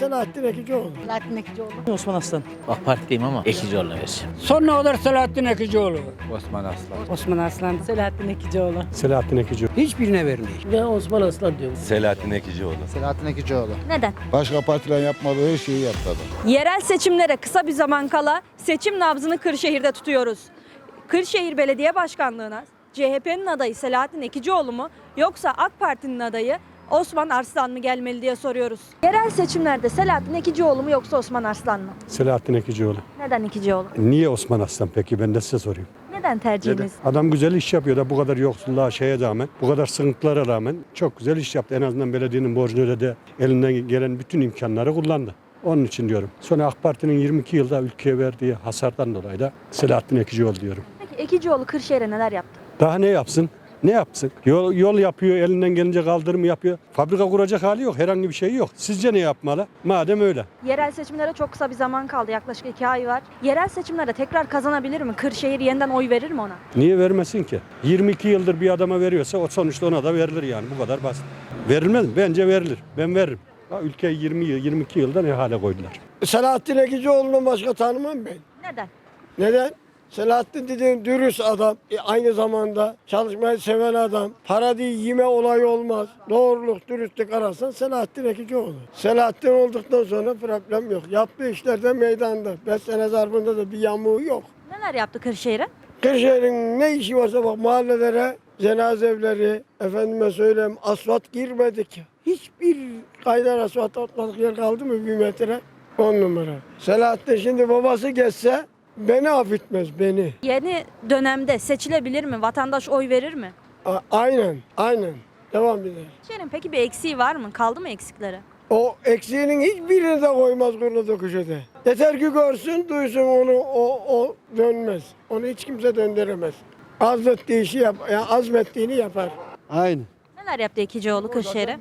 Selahattin Ekicioğlu. Selahattin Ekicioğlu. Osman Aslan. AK Parti'deyim ama Ekicioğlu'na vereceğim. Son ne olur Selahattin Ekicioğlu. Osman Aslan. Osman Aslan. Selahattin Ekicioğlu. Selahattin Ekicioğlu. Hiçbirine vermeyiz. Ben Osman Aslan diyorum. Selahattin Ekicioğlu. Selahattin Ekicioğlu. Neden? Başka partilerin yapmadığı her şeyi yaptı adam. Yerel seçimlere kısa bir zaman kala seçim nabzını Kırşehir'de tutuyoruz. Kırşehir Belediye Başkanlığı'na CHP'nin adayı Selahattin Ekicioğlu mu yoksa AK Parti'nin adayı Osman Arslan mı gelmeli diye soruyoruz. Yerel seçimlerde Selahattin Ekicioğlu mu yoksa Osman Arslan mı? Selahattin Ekicioğlu. Neden Ekicioğlu? Niye Osman Aslan peki ben de size sorayım. Neden tercihiniz? Adam güzel iş yapıyor da bu kadar yoksulluğa şeye rağmen, bu kadar sıkıntılara rağmen çok güzel iş yaptı. En azından belediyenin borcunu ödedi. Elinden gelen bütün imkanları kullandı. Onun için diyorum. Sonra AK Parti'nin 22 yılda ülkeye verdiği hasardan dolayı da Selahattin Ekicioğlu diyorum. Peki Ekicioğlu Kırşehir'e neler yaptı? Daha ne yapsın? Ne yapsın? Yol, yol yapıyor, elinden gelince kaldırım yapıyor. Fabrika kuracak hali yok, herhangi bir şey yok. Sizce ne yapmalı? Madem öyle. Yerel seçimlere çok kısa bir zaman kaldı. Yaklaşık iki ay var. Yerel seçimlerde tekrar kazanabilir mi? Kırşehir yeniden oy verir mi ona? Niye vermesin ki? 22 yıldır bir adama veriyorsa o sonuçta ona da verilir yani. Bu kadar basit. Verilmez mi? Bence verilir. Ben veririm. Ha, ülkeyi 20 yıl, 22 yılda ne hale koydular? Selahattin Ekicioğlu'nu başka tanımam ben. Neden? Neden? Selahattin dediğin dürüst adam. E, aynı zamanda çalışmayı seven adam. Para değil yeme olayı olmaz. Doğruluk, dürüstlük ararsan Selahattin Ekicioğlu. Selahattin olduktan sonra problem yok. Yaptığı işlerde meydanda. 5 sene zarfında da bir yamuğu yok. Neler yaptı Kırşehir'e? Kırşehir'in ne işi varsa bak mahallelere cenaze evleri, efendime söyleyeyim asfalt girmedik. Hiçbir kaynar asfalt atmadık yer kaldı mı bir metre? On numara. Selahattin şimdi babası geçse beni affetmez beni. Yeni dönemde seçilebilir mi? Vatandaş oy verir mi? A- aynen, aynen. Devam eder. Kırşehir'in peki bir eksiği var mı? Kaldı mı eksikleri? O eksiğinin hiçbirini de koymaz kurulu köşede. Yeter ki görsün, duysun onu, o, o dönmez. Onu hiç kimse döndüremez. Azmettiği işi yap, yani azmettiğini yapar. Aynı. Neler yaptı Ekicioğlu Kırşehir'e?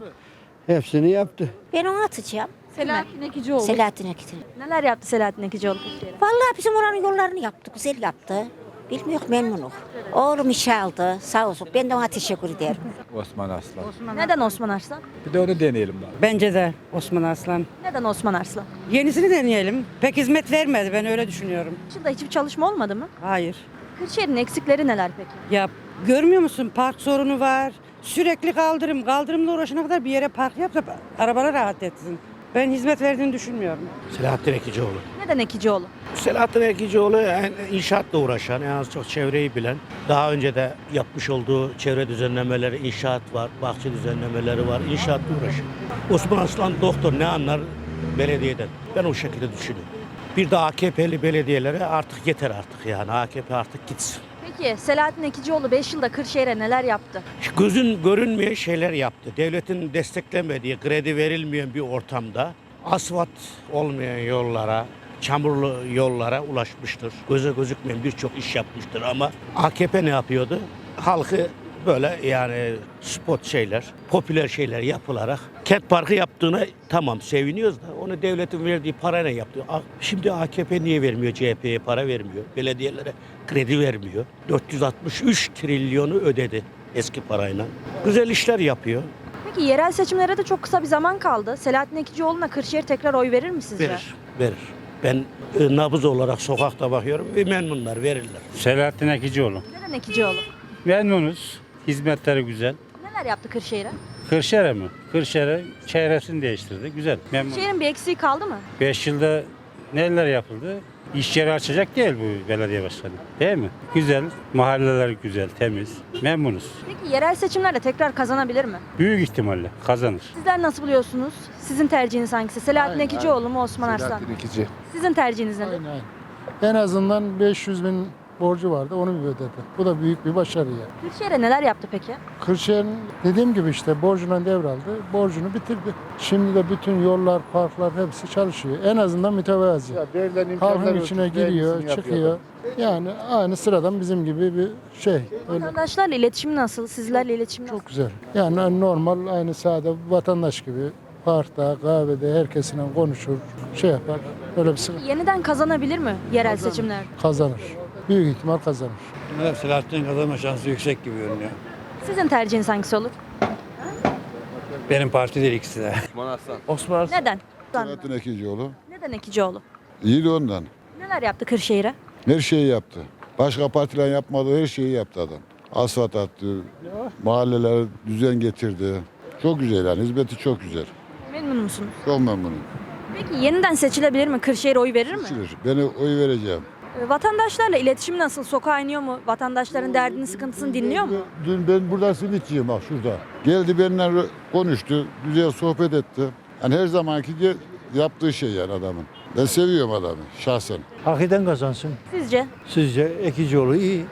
Hepsini yaptı. Ben onu atacağım. Selahattin Ekicioğlu. Selahattin Ekicioğlu. Neler yaptı Selahattin Ekicioğlu Kırşehir'e? Vallahi bizim oranın yollarını yaptı. Güzel yaptı. Bilmiyor memnunum. Oğlum işe aldı. Sağ olsun. Ben de ona teşekkür ederim. Osman Aslan. Neden Osman Arslan? Bir de onu deneyelim daha. Bence de Osman Aslan. Neden Osman Arslan? Yenisini deneyelim. Pek hizmet vermedi ben öyle düşünüyorum. Şimdi hiçbir çalışma olmadı mı? Hayır. Kırşehir'in eksikleri neler peki? Ya görmüyor musun park sorunu var. Sürekli kaldırım. Kaldırımla uğraşana kadar bir yere park yap da arabalar rahat etsin. Ben hizmet verdiğini düşünmüyorum. Selahattin Ekicioğlu. Neden Ekicioğlu? Selahattin Ekicioğlu en- inşaatla uğraşan, en az çok çevreyi bilen, daha önce de yapmış olduğu çevre düzenlemeleri, inşaat var, bahçe düzenlemeleri var, inşaatla uğraşıyor. Osman Aslan doktor ne anlar belediyeden? Ben o şekilde düşünüyorum. Bir de AKP'li belediyelere artık yeter artık yani AKP artık gitsin. Peki Selahattin Ekicioğlu 5 yılda Kırşehir'e neler yaptı? Gözün görünmeyen şeyler yaptı. Devletin desteklemediği, kredi verilmeyen bir ortamda asfalt olmayan yollara, çamurlu yollara ulaşmıştır. Göze gözükmeyen birçok iş yapmıştır ama AKP ne yapıyordu? Halkı böyle yani spot şeyler, popüler şeyler yapılarak kent parkı yaptığına tamam seviniyoruz da onu devletin verdiği parayla yaptı. Şimdi AKP niye vermiyor CHP'ye para vermiyor? Belediyelere kredi vermiyor. 463 trilyonu ödedi eski parayla. Güzel işler yapıyor. Peki yerel seçimlere de çok kısa bir zaman kaldı. Selahattin Ekicioğlu'na Kırşehir tekrar oy verir mi sizce? Verir, verir. Ben e, nabız olarak sokakta bakıyorum ve memnunlar verirler. Selahattin Ekicioğlu. Neden Ekicioğlu? Memnunuz. Hizmetleri güzel. Neler yaptı Kırşehir'e? Kırşehir'e mi? Kırşehir'e çevresini değiştirdi. Güzel. Memnun. Kırşehir'in bir eksiği kaldı mı? 5 yılda neler yapıldı? İş yeri açacak değil bu belediye başkanı. Değil mi? Güzel. Mahalleler güzel, temiz. Memnunuz. Peki yerel seçimlerde tekrar kazanabilir mi? Büyük ihtimalle kazanır. Sizler nasıl buluyorsunuz? Sizin tercihiniz hangisi? Selahattin Ekicioğlu mu Osman Arslan? Selahattin Ekici. Sizin tercihiniz nedir? En azından 500 bin borcu vardı onu bir ödedi. Bu da büyük bir başarı yani. Kırşehir'e neler yaptı peki? Kırşehir'in dediğim gibi işte borcuna devraldı. Borcunu bitirdi. Şimdi de bütün yollar, parklar hepsi çalışıyor. En azından mütevazi. Halkın içine giriyor, çıkıyor. Yani aynı sıradan bizim gibi bir şey. Öyle. Vatandaşlarla iletişim nasıl? Sizlerle iletişim nasıl? Çok güzel. Yani normal aynı sade vatandaş gibi parkta, kahvede herkesle konuşur, şey yapar. Öyle bir sıkıntı Yeniden kazanabilir mi yerel seçimler? kazanır. Büyük ihtimal kazanır. Selahattin kazanma şansı yüksek gibi görünüyor. Sizin tercihiniz hangisi olur? Benim parti değil ikisi de. Osman Aslan. Osman Neden? Selahattin Ekicioğlu. Neden Ekicioğlu? İyi de ondan. Neler yaptı Kırşehir'e? Her şeyi yaptı. Başka partiler yapmadığı her şeyi yaptı adam. Asfalt attı, mahallelere düzen getirdi. Çok güzel yani, hizmeti çok güzel. Memnun musunuz? Çok memnunum. Peki yeniden seçilebilir mi? Kırşehir'e oy verir mi? Seçilir. Ben oy vereceğim. Ee, Vatandaşlarla iletişim nasıl? Sokağa iniyor mu? Vatandaşların derdini, sıkıntısını dinliyor mu? Dün ben burada simitçiyim bak şurada. Geldi benimle konuştu, güzel sohbet etti. Yani her zamanki ge- yaptığı şey yani adamın. Ben seviyorum adamı şahsen. Hak eden kazansın. Sizce? Sizce Ekicioğlu iyi. Neler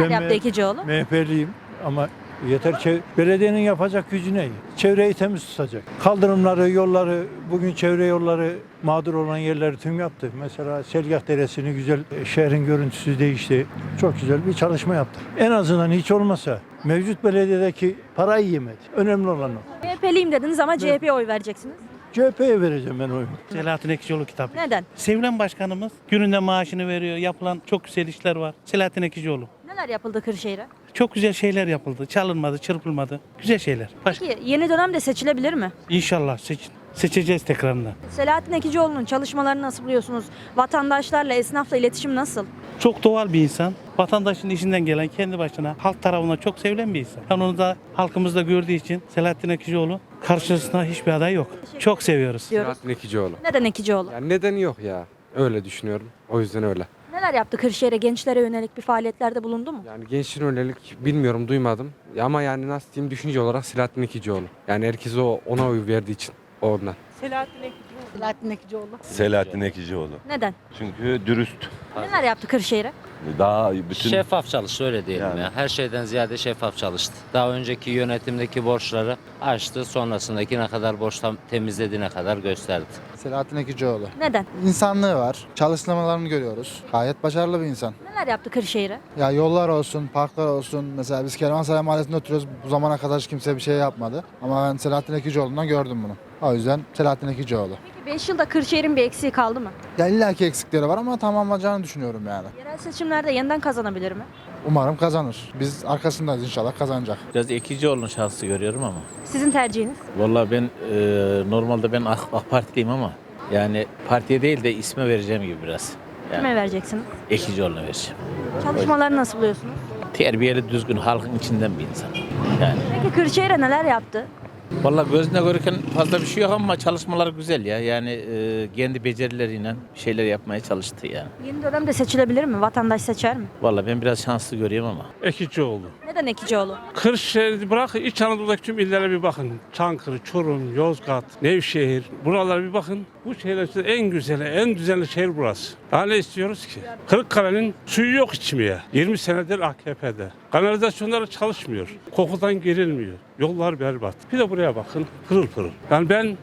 Ben yaptı me- Ekicioğlu? MHP'liyim ama yeter ki belediyenin yapacak gücü ne? Çevreyi temiz tutacak. Kaldırımları, yolları, bugün çevre yolları mağdur olan yerleri tüm yaptı. Mesela Selgah Deresi'ni güzel, e, şehrin görüntüsü değişti. Çok güzel bir çalışma yaptı. En azından hiç olmasa mevcut belediyedeki parayı yemedi. Önemli olan o. MHP'liyim dediniz ama CHP'ye oy vereceksiniz. CHP'ye vereceğim ben oyumu. Selahattin Ekicioğlu kitap. Neden? Sevilen başkanımız gününde maaşını veriyor. Yapılan çok güzel işler var. Selahattin Ekicioğlu. Neler yapıldı Kırşehir'e? Çok güzel şeyler yapıldı. Çalınmadı, çırpılmadı. Güzel şeyler. Baş... Peki yeni dönemde seçilebilir mi? İnşallah seç... seçeceğiz tekrarında. Selahattin Ekicioğlu'nun çalışmalarını nasıl buluyorsunuz? Vatandaşlarla, esnafla iletişim nasıl? Çok doğal bir insan. Vatandaşın işinden gelen kendi başına halk tarafından çok sevilen bir insan. Ben onu da halkımızda gördüğü için Selahattin Ekicioğlu karşısında hiçbir aday yok. Çok seviyoruz. Diyoruz. Ekicioğlu. Neden Ekicioğlu? Yani nedeni yok ya. Öyle düşünüyorum. O yüzden öyle. Neler yaptı Kırşehir'e? Gençlere yönelik bir faaliyetlerde bulundu mu? Yani gençliğin yönelik bilmiyorum duymadım. Ama yani nasıl diyeyim düşünce olarak Selahattin Ekicioğlu. Yani herkes o ona oy verdiği için o ondan. Selahattin Ekicioğlu. Selahattin Ekicioğlu. Selahattin Ekicioğlu. Neden? Çünkü dürüst. Neler yaptı Kırşehir'e? Daha bütün Şeffaf çalıştı öyle diyelim Yani. ya. Her şeyden ziyade şeffaf çalıştı. Daha önceki yönetimdeki borçları açtı. Sonrasındaki ne kadar borçtan temizlediğine kadar gösterdi. Selahattin Ekicioğlu. Neden? İnsanlığı var. Çalışmalarını görüyoruz. Gayet başarılı bir insan. Neler yaptı Kırşehir'e? Ya yollar olsun, parklar olsun. Mesela biz Kervansaray Mahallesi'nde oturuyoruz. Bu zamana kadar hiç kimse bir şey yapmadı. Ama ben Selahattin Ekicioğlu'ndan gördüm bunu. O yüzden Selahattin Ekicioğlu. Peki 5 yılda Kırşehir'in bir eksiği kaldı mı? Ya illaki eksikleri var ama tamamlayacağını düşünüyorum yani. Yerel seçimlerde yeniden kazanabilir mi? Umarım kazanır. Biz arkasındayız inşallah kazanacak. Biraz Ekicioğlu'nun şansı görüyorum ama. Sizin tercihiniz? Vallahi ben e, normalde ben AK, AK Partiliyim ama yani partiye değil de isme vereceğim gibi biraz. Yani Kime vereceksiniz? Ekicioğlu'na vereceğim. Çalışmaları nasıl buluyorsunuz? Terbiyeli, düzgün, halkın içinden bir insan. Yani Peki Kırşehir'e neler yaptı? Vallahi gözüne görürken fazla bir şey yok ama çalışmalar güzel ya. Yani e, kendi becerileriyle bir şeyler yapmaya çalıştı yani. Yeni dönemde seçilebilir mi? Vatandaş seçer mi? Vallahi ben biraz şanslı görüyorum ama. Ekicioğlu. Neden Ekicioğlu? Kırşehir bırak İç Anadolu'daki tüm illere bir bakın. Çankırı, Çorum, Yozgat, Nevşehir. Buralara bir bakın. Bu şehirler içinde en güzeli, en düzenli şehir burası. Daha ne istiyoruz ki? Kırıkkale'nin suyu yok içmeye. 20 senedir AKP'de. Kanalizasyonları çalışmıyor. Kokudan gerilmiyor. Yollar berbat. Bir de buraya bakın. Pırıl pırıl. Yani ben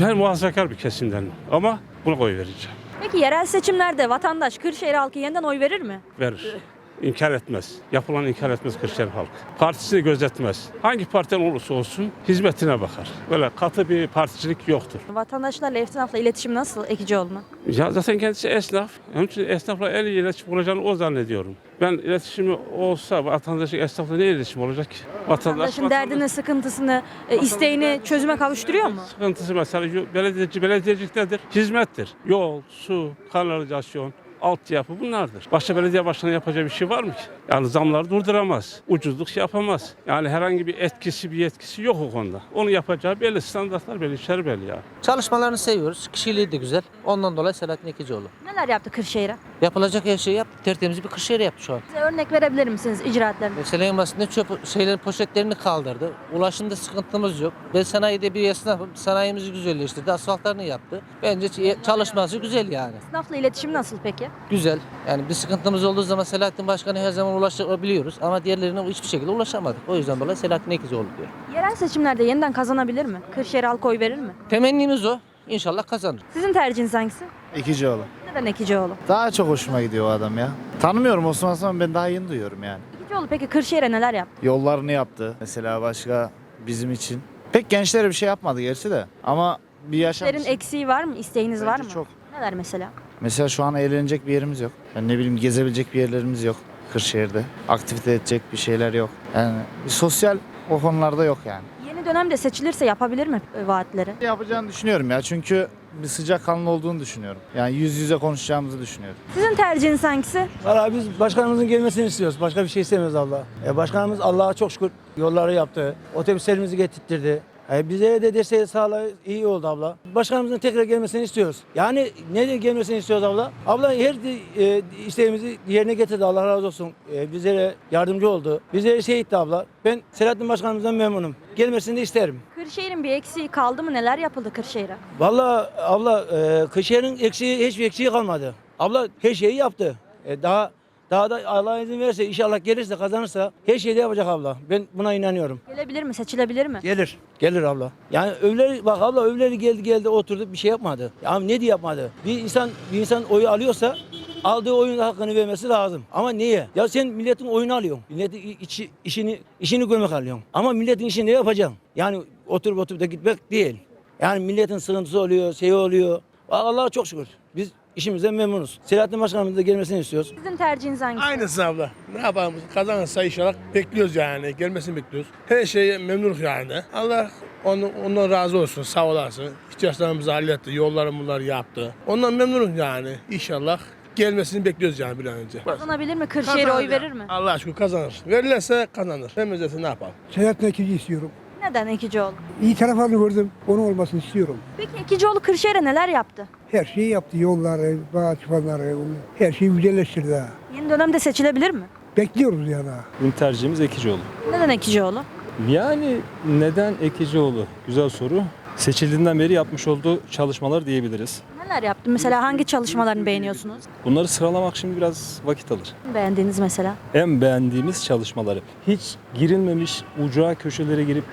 ben muhafazakar bir kesimden ama buna oy vereceğim. Peki yerel seçimlerde vatandaş Kırşehir halkı yeniden oy verir mi? verir. İnkar etmez. Yapılan inkar etmez Kırşehir halk. Partisini gözetmez. Hangi partiden olursa olsun hizmetine bakar. Böyle katı bir particilik yoktur. Vatandaşlarla, esnafla iletişim nasıl Ekicioğlu'nun? Ya zaten kendisi esnaf. Onun için esnafla iyi iletişim olacağını o zannediyorum. Ben iletişimi olsa vatandaşın esnafla ne iletişim olacak ki? Vatandaşın derdini, sıkıntısını, e, isteğini çözüme kavuşturuyor mu? Sıkıntısı mesela yo- belediyeci, belediyecilik nedir? Hizmettir. Yol, su, kanalizasyon, altyapı bunlardır. Başka belediye başkanı yapacağı bir şey var mı ki? Yani zamları durduramaz. Ucuzluk yapamaz. Yani herhangi bir etkisi bir yetkisi yok o konuda. Onu yapacağı belli standartlar belli, işler belli yani. Çalışmalarını seviyoruz. Kişiliği de güzel. Ondan dolayı Selahattin Ekicioğlu. Neler yaptı Kırşehir'e? Yapılacak her şeyi yaptı. Tertemiz bir Kırşehir yaptı şu an. Size örnek verebilir misiniz icraatlarını? Mesela en basitinden çöp şeylerin poşetlerini kaldırdı. Ulaşımda sıkıntımız yok. Ben sanayide bir esnafım. Sanayimizi güzelleştirdi. Asfaltlarını yaptı. Bence ç- çalışması güzel yani. Esnafla iletişim nasıl peki? Güzel. Yani bir sıkıntımız olduğu zaman Selahattin Başkan'a her zaman ulaşabiliyoruz. Ama diğerlerine hiçbir şekilde ulaşamadık. O yüzden dolayı Selahattin Ekicioğlu diyor. Yerel seçimlerde yeniden kazanabilir mi? Kırşehir halkı oy verir mi? Temennimiz o. İnşallah kazanır. Sizin tercihiniz hangisi? Ekicioğlu. Neden Ekicioğlu? Daha çok hoşuma gidiyor o adam ya. Tanımıyorum Osman Osman ben daha yeni duyuyorum yani. Ekicioğlu peki Kırşehir'e neler yaptı? Yollarını yaptı. Mesela başka bizim için. Pek gençlere bir şey yapmadı gerçi de. Ama bir yaşam Sizlerin için eksiği var mı? İsteğiniz var bence mı? çok. Neler mesela? Mesela şu an eğlenecek bir yerimiz yok. Yani ne bileyim gezebilecek bir yerlerimiz yok Kırşehir'de. Aktivite edecek bir şeyler yok. Yani bir sosyal o konularda yok yani. Yeni dönemde seçilirse yapabilir mi e, vaatleri? Yapacağını düşünüyorum ya çünkü bir sıcakkanlı olduğunu düşünüyorum. Yani yüz yüze konuşacağımızı düşünüyorum. Sizin tercihiniz hangisi? Valla biz başkanımızın gelmesini istiyoruz. Başka bir şey istemiyoruz abla. E, başkanımız Allah'a çok şükür yolları yaptı. Otobüslerimizi getirttirdi. E, bize de desteği sağlağı iyi oldu abla. Başkanımızın tekrar gelmesini istiyoruz. Yani ne de gelmesini istiyoruz abla? Abla her e, isteğimizi yerine getirdi Allah razı olsun. E, bizlere yardımcı oldu. Bizlere şey etti abla. Ben Selahattin Başkanımızdan memnunum. Gelmesini de isterim. Kırşehir'in bir eksiği kaldı mı? Neler yapıldı Kırşehir'e? Vallahi abla e, Kırşehir'in eksiği hiçbir eksiği kalmadı. Abla her şeyi yaptı. E, daha daha da Allah izin verirse inşallah gelirse kazanırsa her şeyi de yapacak abla. Ben buna inanıyorum. Gelebilir mi? Seçilebilir mi? Gelir. Gelir abla. Yani övleri bak abla övleri geldi geldi oturdu bir şey yapmadı. Ya ne diye yapmadı? Bir insan bir insan oyu alıyorsa aldığı oyun hakkını vermesi lazım. Ama niye? Ya sen milletin oyunu alıyorsun. Milletin içi, işini işini görmek alıyorsun. Ama milletin işini ne yapacaksın? Yani oturup oturup da gitmek değil. Yani milletin sıkıntısı oluyor, şey oluyor. Allah'a çok şükür. Biz işimizden memnunuz. Selahattin Başkanımızın da gelmesini istiyoruz. Sizin tercihiniz hangisi? Aynısı abla. Ne yapalım? Kazanırsa inşallah bekliyoruz yani. Gelmesini bekliyoruz. Her şeye memnunuz yani. Allah onu, ondan razı olsun. Sağ olasın. İhtiyaçlarımızı halletti. Yolları bunları yaptı. Ondan memnunum yani. İnşallah gelmesini bekliyoruz yani bir an önce. Kazanabilir mi? Kırşehir'e oy verir mi? Allah aşkına kazanır. Verirlerse kazanır. Vermezlerse ne yapalım? Selahattin Ekici istiyorum. Neden Ekicioğlu? İyi taraflarını gördüm. Onun olmasını istiyorum. Peki Ekicioğlu Kırşehir'e neler yaptı? Her şeyi yaptı. Yolları, bağ çıpanları, her şeyi güzelleştirdi. ha. Yeni dönemde seçilebilir mi? Bekliyoruz yani. Bizim tercihimiz Ekicioğlu. Neden Ekicioğlu? Yani neden Ekicioğlu? Güzel soru. Seçildiğinden beri yapmış olduğu çalışmalar diyebiliriz. Neler yaptı? Mesela hangi çalışmalarını beğeniyorsunuz? Bunları sıralamak şimdi biraz vakit alır. Beğendiğiniz mesela. En beğendiğimiz çalışmaları. Hiç girilmemiş ucra köşelere girip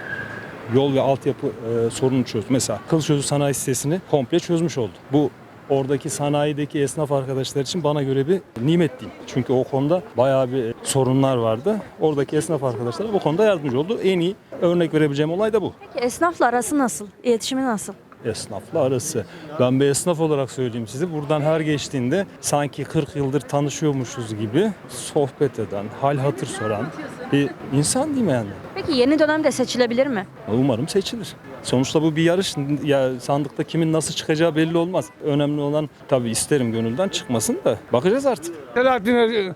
yol ve altyapı e, sorununu çözdü. Mesela Kılıçözü Sanayi sitesini komple çözmüş oldu. Bu oradaki sanayideki esnaf arkadaşlar için bana göre bir nimet diyeyim. Çünkü o konuda bayağı bir sorunlar vardı. Oradaki esnaf arkadaşlara bu konuda yardımcı oldu. En iyi örnek verebileceğim olay da bu. Peki esnafla arası nasıl? İletişimi nasıl? esnafla arası. Ben bir esnaf olarak söyleyeyim size. Buradan her geçtiğinde sanki 40 yıldır tanışıyormuşuz gibi sohbet eden, hal hatır soran bir insan değil mi yani? Peki yeni dönemde seçilebilir mi? Umarım seçilir. Sonuçta bu bir yarış. Ya sandıkta kimin nasıl çıkacağı belli olmaz. Önemli olan tabii isterim gönülden çıkmasın da bakacağız artık. Selahattin'i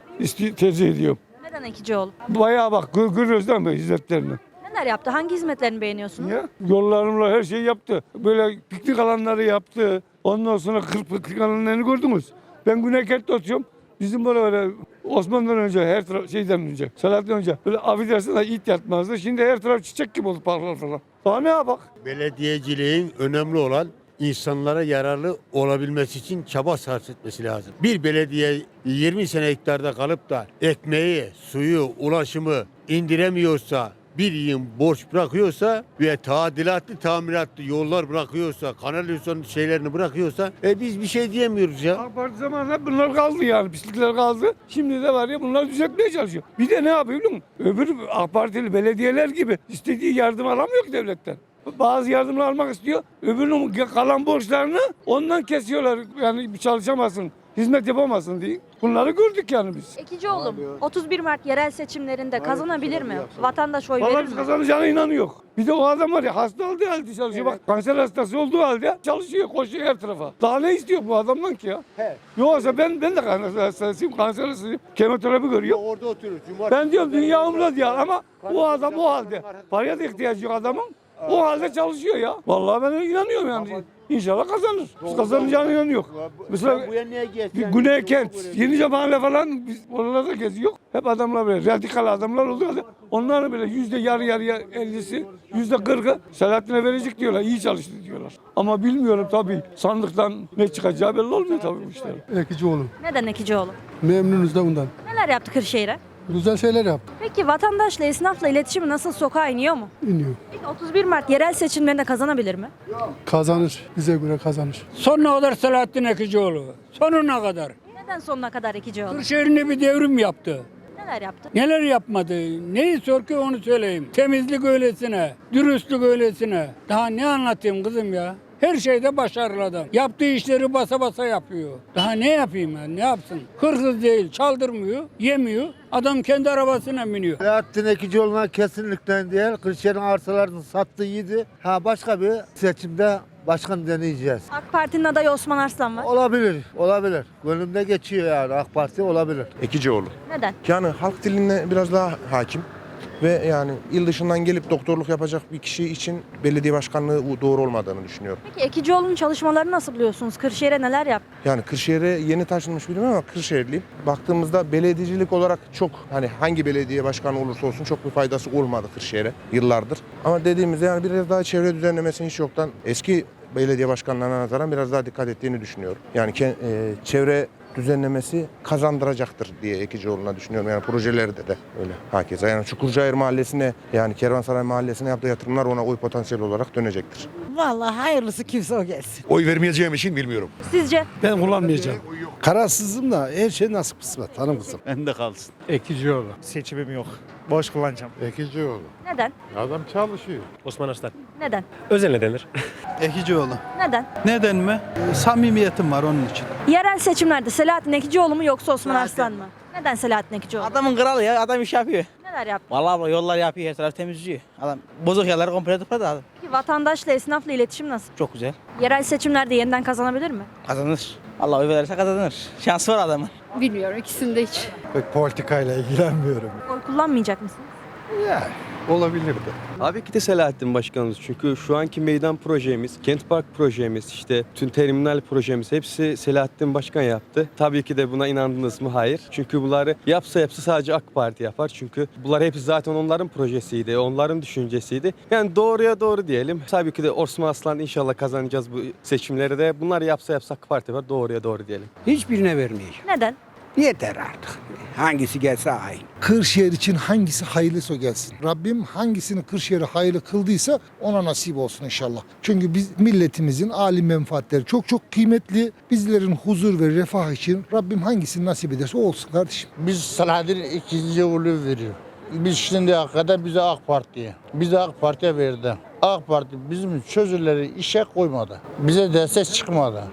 tercih ediyorum. Neden Ekicioğlu? Bayağı bak gır gır özlem hizmetlerini. Neler yaptı? Hangi hizmetlerini beğeniyorsunuz? Ya, yollarımla her şeyi yaptı. Böyle piknik alanları yaptı. Ondan sonra kırk piknik alanlarını gördünüz. Ben Güney Kent'te oturuyorum. Bizim böyle böyle Osmanlı'dan önce her taraf şeyden önce Selahattin önce böyle affedersin de it yatmazdı. Şimdi her taraf çiçek gibi oldu parlar falan. Daha ne yapak? Belediyeciliğin önemli olan insanlara yararlı olabilmesi için çaba sarf etmesi lazım. Bir belediye 20 sene iktidarda kalıp da ekmeği, suyu, ulaşımı indiremiyorsa, bir yığın borç bırakıyorsa ve tadilatlı tamiratlı yollar bırakıyorsa, kanalizasyon şeylerini bırakıyorsa e biz bir şey diyemiyoruz ya. AK Parti zamanında bunlar kaldı yani pislikler kaldı. Şimdi de var ya bunlar düzeltmeye çalışıyor. Bir de ne yapıyor biliyor musun? Öbür AK Partili belediyeler gibi istediği yardım alamıyor ki devletten. Bazı yardımlar almak istiyor. Öbürünün kalan borçlarını ondan kesiyorlar. Yani çalışamasın, hizmet yapamasın diye. Bunları gördük yani biz. Ekicioğlu 31 Mart yerel seçimlerinde kazanabilir mi? Vatandaş oy verir Vallahi biz mi? kazanacağına inanıyor. Bir de o adam var ya hasta olduğu halde çalışıyor. Bak kanser hastası olduğu halde çalışıyor, koşuyor her tarafa. Daha ne istiyor bu adamdan ki ya? Yoksa ben ben de kanser hastasıyım, kanser hastasıyım. Kemoterapi görüyor. Orada oturuyoruz. Ben diyorum dünya umurda diyor ama bu adam o halde. Paraya da ihtiyacı yok adamın. O halde çalışıyor ya. Vallahi ben inanıyorum yani. İnşallah kazanır. Biz kazanacağına inanıyor. Mesela Buraya niye bir Güney Kent, Yenice Mahalle falan biz oralarda geziyor. Hep adamlar böyle radikal adamlar oluyor. Onların böyle yüzde yarı yarıya ellisi, yüzde kırkı Selahattin'e verecek diyorlar. iyi çalıştı diyorlar. Ama bilmiyorum tabii sandıktan ne çıkacağı belli olmuyor tabii bu işler. Ekicioğlu. Neden Ekicioğlu? Memnunuz da bundan. Neler yaptı Kırşehir'e? Güzel şeyler yaptı. Peki vatandaşla, esnafla iletişimi nasıl sokağa iniyor mu? İniyor. Peki 31 Mart yerel seçimlerinde kazanabilir mi? Kazanır. Bize göre kazanır. Sonuna kadar Selahattin Ekicioğlu. Sonuna kadar. Neden sonuna kadar Ekicioğlu? Kırşehir'inde bir devrim yaptı. Neler yaptı? Neler yapmadı? Neyi sor ki onu söyleyeyim. Temizlik öylesine, dürüstlük öylesine. Daha ne anlatayım kızım ya? Her şeyde başarılı adam. Yaptığı işleri basa basa yapıyor. Daha ne yapayım ben? Ne yapsın? Hırsız değil, çaldırmıyor, yemiyor. Adam kendi arabasına biniyor. Selahattin Ekicioğlu'na kesinlikle değil. Kırşehir'in arsalarını sattı yedi. Ha başka bir seçimde başkan deneyeceğiz. AK Parti'nin adayı Osman Arslan var. Olabilir, olabilir. Gönlümde geçiyor yani AK Parti olabilir. Ekicioğlu. Neden? Yani halk diline biraz daha hakim ve yani il dışından gelip doktorluk yapacak bir kişi için belediye başkanlığı doğru olmadığını düşünüyorum. Peki Ekicioğlu'nun çalışmalarını nasıl buluyorsunuz? Kırşehir'e neler yaptı? Yani Kırşehir'e yeni taşınmış birim ama Kırşehirliyim. Baktığımızda belediyecilik olarak çok hani hangi belediye başkanı olursa olsun çok bir faydası olmadı Kırşehir'e yıllardır. Ama dediğimizde yani biraz daha çevre düzenlemesini hiç yoktan eski belediye başkanlarına nazaran biraz daha dikkat ettiğini düşünüyorum. Yani e, çevre düzenlemesi kazandıracaktır diye Ekicioğlu'na düşünüyorum. Yani projelerde de öyle hakeza. Yani Çukurcayır Mahallesi'ne yani Kervansaray Mahallesi'ne yaptığı yatırımlar ona oy potansiyeli olarak dönecektir. Vallahi hayırlısı kimse o gelsin. Oy vermeyeceğim için bilmiyorum. Sizce? Ben kullanmayacağım. Kararsızım da her şey nasip kısmet hanım kızım. Bende kalsın. Ekicioğlu. Seçimim yok. Boş kullanacağım. Ekicioğlu. Neden? Adam çalışıyor. Osman Arslan. Neden? Özenle denir. Ekicioğlu. Neden? Neden mi? Samimiyetim var onun için. Yerel seçimlerde Selahattin Ekicioğlu mu yoksa Osman Arslan mı? Neden Selahattin Ekicioğlu? Adamın kralı ya adam iş yapıyor. Neler yaptı? Vallahi abla yollar yapıyor her taraf temizliyor. Adam bozuk yerleri komple topladı adam. Peki vatandaşla esnafla iletişim nasıl? Çok güzel. Yerel seçimlerde yeniden kazanabilir mi? Kazanır. Allah oy verirse kazanır. Şansı var adamın. Bilmiyorum ikisinde hiç. Pek politikayla ilgilenmiyorum. Kullanmayacak mısınız? Olabilirdi. Tabii ki de Selahattin Başkanımız. Çünkü şu anki meydan projemiz, kent park projemiz, işte tüm terminal projemiz hepsi Selahattin Başkan yaptı. Tabii ki de buna inandınız mı? Hayır. Çünkü bunları yapsa yapsa sadece AK Parti yapar. Çünkü bunlar hepsi zaten onların projesiydi, onların düşüncesiydi. Yani doğruya doğru diyelim. Tabii ki de Osman Aslan inşallah kazanacağız bu seçimleri de. Bunlar yapsa yapsa AK Parti var. Doğruya doğru diyelim. Hiçbirine vermeyeceğim. Neden? Yeter artık. Hangisi gelse aynı. Kırşehir için hangisi hayırlısı o gelsin. Rabbim hangisini Kırşehir'e hayırlı kıldıysa ona nasip olsun inşallah. Çünkü biz milletimizin âli menfaatleri çok çok kıymetli. Bizlerin huzur ve refah için Rabbim hangisini nasip ederse o olsun kardeşim. Biz Selahattin ikinci oğlu veriyor. Biz şimdi kadar bize AK Parti'ye. Bize AK Parti'ye verdi. AK Parti bizim çözümleri işe koymadı. Bize destek çıkmadı.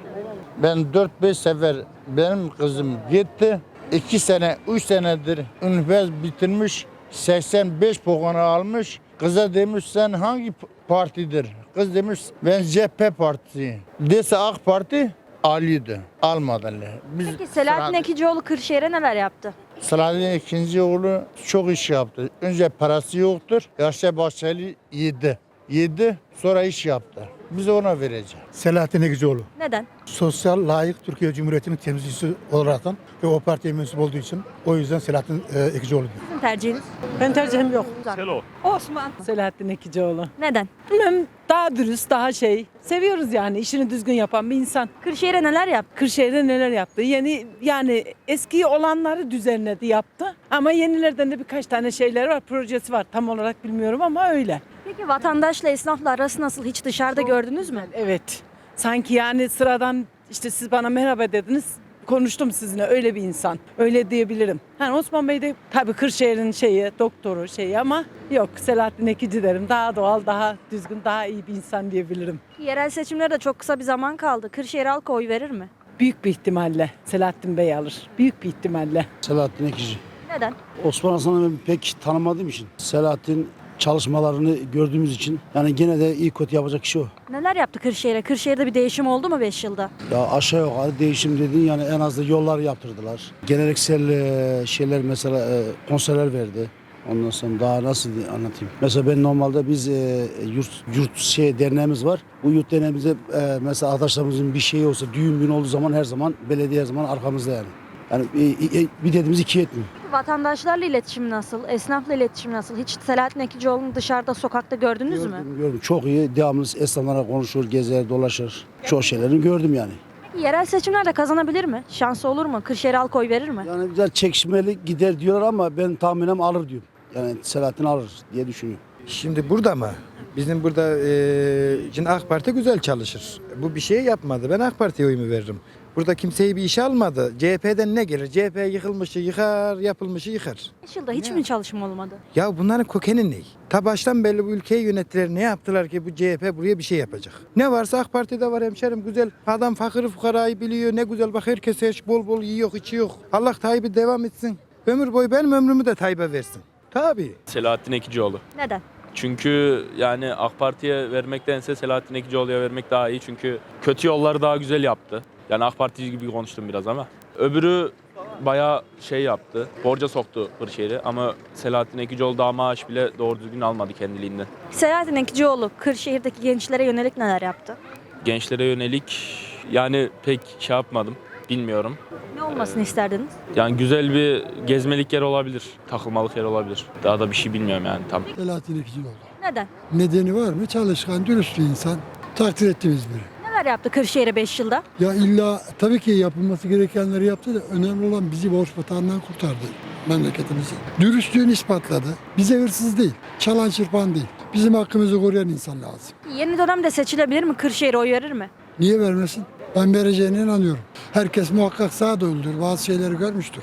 Ben 4-5 sefer benim kızım gitti. 2 sene, 3 senedir üniversite bitirmiş. 85 puanı almış. Kıza demiş sen hangi partidir? Kız demiş ben CHP partisi. Dese AK Parti alıydı. Almadılar. Biz Peki Selahattin Ekicioğlu Kırşehir'e neler yaptı? Selahattin ikinci oğlu çok iş yaptı. Önce parası yoktur. Yaşar Bahçeli yedi. Yedi sonra iş yaptı. Biz ona vereceğiz. Selahattin Ekicioğlu. Neden? Sosyal layık Türkiye Cumhuriyeti'nin temsilcisi olaraktan ve o partiye mensup olduğu için o yüzden Selahattin e, Ekicioğlu diyor. Sizin tercihiniz? Ben tercihim yok. Selo. Osman. Selahattin Ekicioğlu. Neden? Bilmem daha dürüst, daha şey. Seviyoruz yani işini düzgün yapan bir insan. Kırşehir'e neler yaptı? Kırşehir'de neler yaptı? Yeni yani eski olanları düzenledi, yaptı. Ama yenilerden de birkaç tane şeyler var, projesi var. Tam olarak bilmiyorum ama öyle. Peki vatandaşla esnafla arası nasıl? Hiç dışarıda gördünüz mü? Evet. Sanki yani sıradan işte siz bana merhaba dediniz. Konuştum sizinle öyle bir insan. Öyle diyebilirim. Yani Osman Bey de tabii Kırşehir'in şeyi, doktoru şeyi ama yok Selahattin Ekici derim. Daha doğal, daha düzgün, daha iyi bir insan diyebilirim. Yerel seçimlere de çok kısa bir zaman kaldı. Kırşehir halkı oy verir mi? Büyük bir ihtimalle Selahattin Bey alır. Büyük bir ihtimalle. Selahattin Ekici. Neden? Osman Hasan'ı ben pek tanımadığım için. Selahattin çalışmalarını gördüğümüz için yani gene de iyi kötü yapacak kişi o. Neler yaptı Kırşehir'e? Kırşehir'de bir değişim oldu mu 5 yılda? Ya aşağı yukarı değişim dediğin yani en az da yollar yaptırdılar. Geleneksel e, şeyler mesela e, konserler verdi. Ondan sonra daha nasıl anlatayım. Mesela ben normalde biz e, yurt, yurt şey derneğimiz var. Bu yurt derneğimizde e, mesela arkadaşlarımızın bir şeyi olsa düğün gün olduğu zaman her zaman belediye her zaman arkamızda yani. Yani e, e, bir dediğimiz iki etmiyor. Peki vatandaşlarla iletişim nasıl? Esnafla iletişim nasıl? Hiç Selahattin Ekicioğlu'nu dışarıda sokakta gördünüz mü? Gördüm, gördüm. Çok iyi. Devamlı esnaflara konuşur, gezer, dolaşır. Çok şeylerini gördüm yani. Peki yerel seçimlerde kazanabilir mi? Şansı olur mu? Kırşehir halkı oy verir mi? Yani güzel çekişmeli gider diyorlar ama ben tahminem alır diyorum. Yani Selahattin alır diye düşünüyorum. Şimdi burada mı? Bizim burada eee şimdi AK Parti güzel çalışır. Bu bir şey yapmadı. Ben AK Parti'ye oyumu veririm. Burada kimseyi bir işe almadı. CHP'den ne gelir? CHP yıkılmışı yıkar, yapılmışı yıkar. 5 yılda hiç mi çalışma olmadı? Ya bunların kökeni ne? Ta baştan belli bu ülkeyi yönettiler. Ne yaptılar ki bu CHP buraya bir şey yapacak? Ne varsa AK Parti'de var hemşerim güzel. Adam fakiri fukarayı biliyor. Ne güzel bak herkes her şey bol bol yiyor, içiyor. Allah Tayyip'i devam etsin. Ömür boyu benim ömrümü de Tayyip'e versin. Tabii. Selahattin Ekicioğlu. Neden? Çünkü yani AK Parti'ye vermektense Selahattin Ekicioğlu'ya vermek daha iyi. Çünkü kötü yolları daha güzel yaptı. Yani AK Partici gibi konuştum biraz ama. Öbürü bayağı şey yaptı. Borca soktu Kırşehir'i ama Selahattin Ekicioğlu daha maaş bile doğru düzgün almadı kendiliğinden. Selahattin Ekicioğlu Kırşehir'deki gençlere yönelik neler yaptı? Gençlere yönelik yani pek şey yapmadım. Bilmiyorum. Ne olmasını isterdiniz? Yani güzel bir gezmelik yer olabilir. Takılmalık yer olabilir. Daha da bir şey bilmiyorum yani tam. Selahattin Ekicioğlu. Neden? Nedeni var mı? Çalışkan, dürüst bir insan. Takdir ettiğimiz biri. Neler yaptı Kırşehir'e 5 yılda? Ya illa tabii ki yapılması gerekenleri yaptı da önemli olan bizi borç batağından kurtardı memleketimizi. Dürüstlüğünü ispatladı. Bize hırsız değil, çalan çırpan değil. Bizim hakkımızı koruyan insan lazım. Yeni dönemde seçilebilir mi? Kırşehir'e oy verir mi? Niye vermesin? Ben vereceğine inanıyorum. Herkes muhakkak sağduyuludur. Bazı şeyleri görmüştür.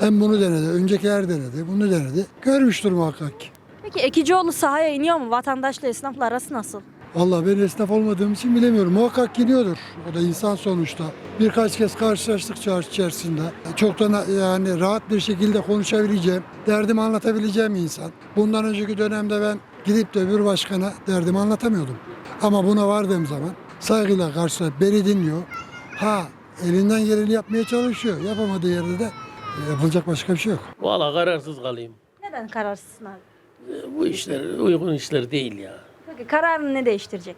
Hem bunu denedi, öncekiler denedi, bunu denedi. Görmüştür muhakkak ki. Peki Ekicioğlu sahaya iniyor mu? Vatandaşla esnafla arası nasıl? Vallahi ben esnaf olmadığım için bilemiyorum. Muhakkak gidiyordur. O da insan sonuçta. Birkaç kez karşılaştık çarşı içerisinde. Çok da yani rahat bir şekilde konuşabileceğim, derdimi anlatabileceğim insan. Bundan önceki dönemde ben gidip de bir başkana derdimi anlatamıyordum. Ama buna vardığım zaman saygıyla karşılayıp beni dinliyor. Ha elinden geleni yapmaya çalışıyor. Yapamadığı yerde de e, yapılacak başka bir şey yok. Valla kararsız kalayım. Neden kararsızsın abi? Bu işler uygun işler değil ya. Peki kararını ne değiştirecek?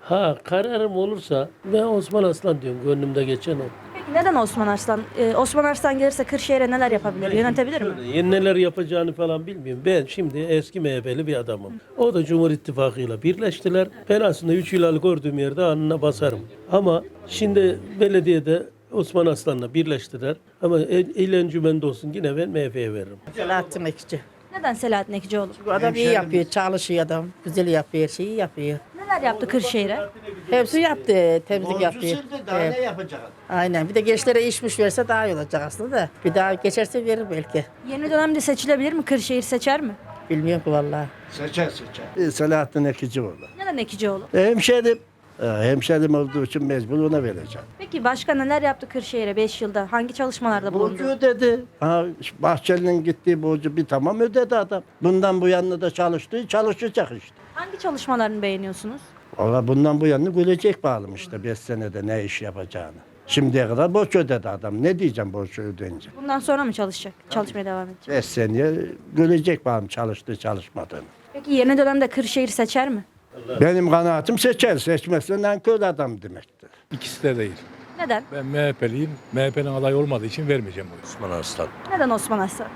Ha kararım olursa ben Osman Aslan diyorum gönlümde geçen o. Peki neden Osman Arslan? Ee, Osman Arslan gelirse Kırşehir'e neler yapabilir? Yönetebilir mi? Yeni neler yapacağını falan bilmiyorum. Ben şimdi eski MHP'li bir adamım. O da Cumhur İttifakı'yla birleştiler. Ben aslında 3 yıl gördüğüm yerde anına basarım. Ama şimdi belediyede Osman Aslan'la birleştiler. Ama el, el encümende olsun yine ben MHP'ye veririm. Selahattin Ekici. Neden Selahattin Ekicioğlu? Bu adam iyi yapıyor, çalışıyor adam. Güzel yapıyor, her şeyi yapıyor. Neler yaptı Kırşehir'e? Hepsi yaptı, temizlik yapıyor. daha Evet. ne yapacak? Aynen. Bir de gençlere işmiş verse daha iyi olacak aslında da. Bir daha geçerse verir belki. Yeni dönemde seçilebilir mi? Kırşehir seçer mi? Bilmiyorum ki vallahi. Seçer seçer. Selahattin Ekicioğlu. Neden Ekicioğlu? Hemşerim. E, Hemşerim olduğu için mecbur ona vereceğim. Peki başka neler yaptı Kırşehir'e 5 yılda? Hangi çalışmalarda bulundu? Borcu ödedi. Ha, Bahçeli'nin gittiği borcu bir tamam ödedi adam. Bundan bu yanına da çalıştığı çalışacak işte. Hangi çalışmalarını beğeniyorsunuz? Valla bundan bu yanına görecek bağlım işte 5 senede ne iş yapacağını. Şimdiye kadar borç ödedi adam. Ne diyeceğim borç ödeyince? Bundan sonra mı çalışacak? Çalışmaya devam edecek. 5 seneye görecek bağlım çalıştığı çalışmadığını. Peki yeni dönemde Kırşehir seçer mi? Benim kanaatim seçer. Seçmezse nankör adam demektir. İkisi de değil. Neden? Ben MHP'liyim. MHP'nin aday olmadığı için vermeyeceğim oyu. Osman Arslan. Neden Osman Arslan?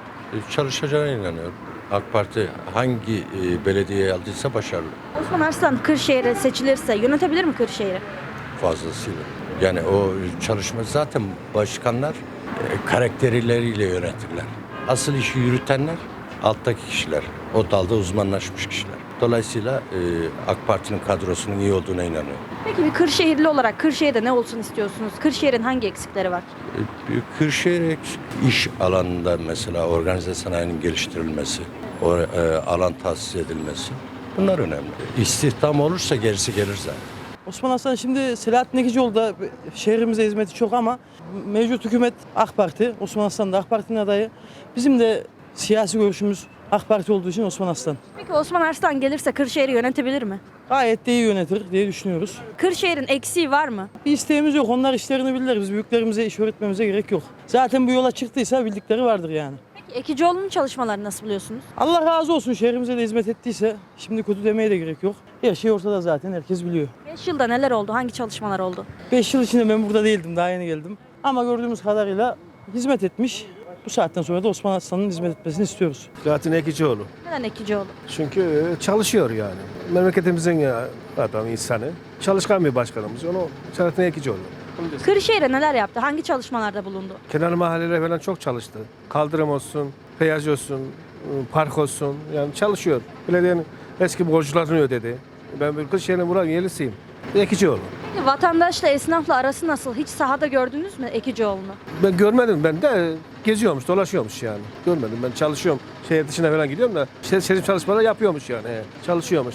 Çalışacağına inanıyorum. AK Parti hangi e, belediye aldıysa başarılı Osman Arslan Kırşehir'e seçilirse yönetebilir mi Kırşehir'i? fazlasıyla. Yani o çalışma zaten başkanlar e, karakterleriyle yönetirler. Asıl işi yürütenler alttaki kişiler. O dalda uzmanlaşmış kişiler. Dolayısıyla e, AK Parti'nin kadrosunun iyi olduğuna inanıyorum. Peki bir Kırşehirli olarak Kırşehir'de ne olsun istiyorsunuz? Kırşehir'in hangi eksikleri var? E, Kırşehir iş alanında mesela organize sanayinin geliştirilmesi, o, e, alan tahsis edilmesi bunlar önemli. İstihdam olursa gerisi gelir zaten. Osman Hasan şimdi Selahattin Ekicioğlu da şehrimize hizmeti çok ama mevcut hükümet AK Parti, Osman Aslan da AK Parti'nin adayı. Bizim de siyasi görüşümüz AK Parti olduğu için Osman Aslan. Peki Osman Arslan gelirse Kırşehir'i yönetebilir mi? Gayet de iyi yönetir diye düşünüyoruz. Kırşehir'in eksiği var mı? Bir isteğimiz yok. Onlar işlerini bilirler. Biz büyüklerimize iş öğretmemize gerek yok. Zaten bu yola çıktıysa bildikleri vardır yani. Peki Ekicioğlu'nun çalışmalarını nasıl buluyorsunuz? Allah razı olsun şehrimize de hizmet ettiyse şimdi kötü demeye de gerek yok. Her şey ortada zaten herkes biliyor. 5 yılda neler oldu? Hangi çalışmalar oldu? 5 yıl içinde ben burada değildim daha yeni geldim. Ama gördüğümüz kadarıyla hizmet etmiş. Bu saatten sonra da Osman Aslan'ın hizmet etmesini istiyoruz. Selahattin Ekicioğlu. Neden Ekicioğlu? Çünkü çalışıyor yani. Memleketimizin ya adam insanı. Çalışkan bir başkanımız. Onu Selahattin Ekicioğlu. Kırşehir'e neler yaptı? Hangi çalışmalarda bulundu? Kenar mahalleler falan çok çalıştı. Kaldırım olsun, peyaj olsun, park olsun. Yani çalışıyor. Belediyenin eski borçlarını ödedi. Ben bir Kırşehir'in buranın yerlisiyim. Ekicioğlu. Peki vatandaşla esnafla arası nasıl? Hiç sahada gördünüz mü Ekicioğlu'nu? Ben görmedim ben de geziyormuş, dolaşıyormuş yani. Görmedim ben çalışıyorum. Şehir dışına falan gidiyorum da şehir çalışmaları yapıyormuş yani. Çalışıyormuş.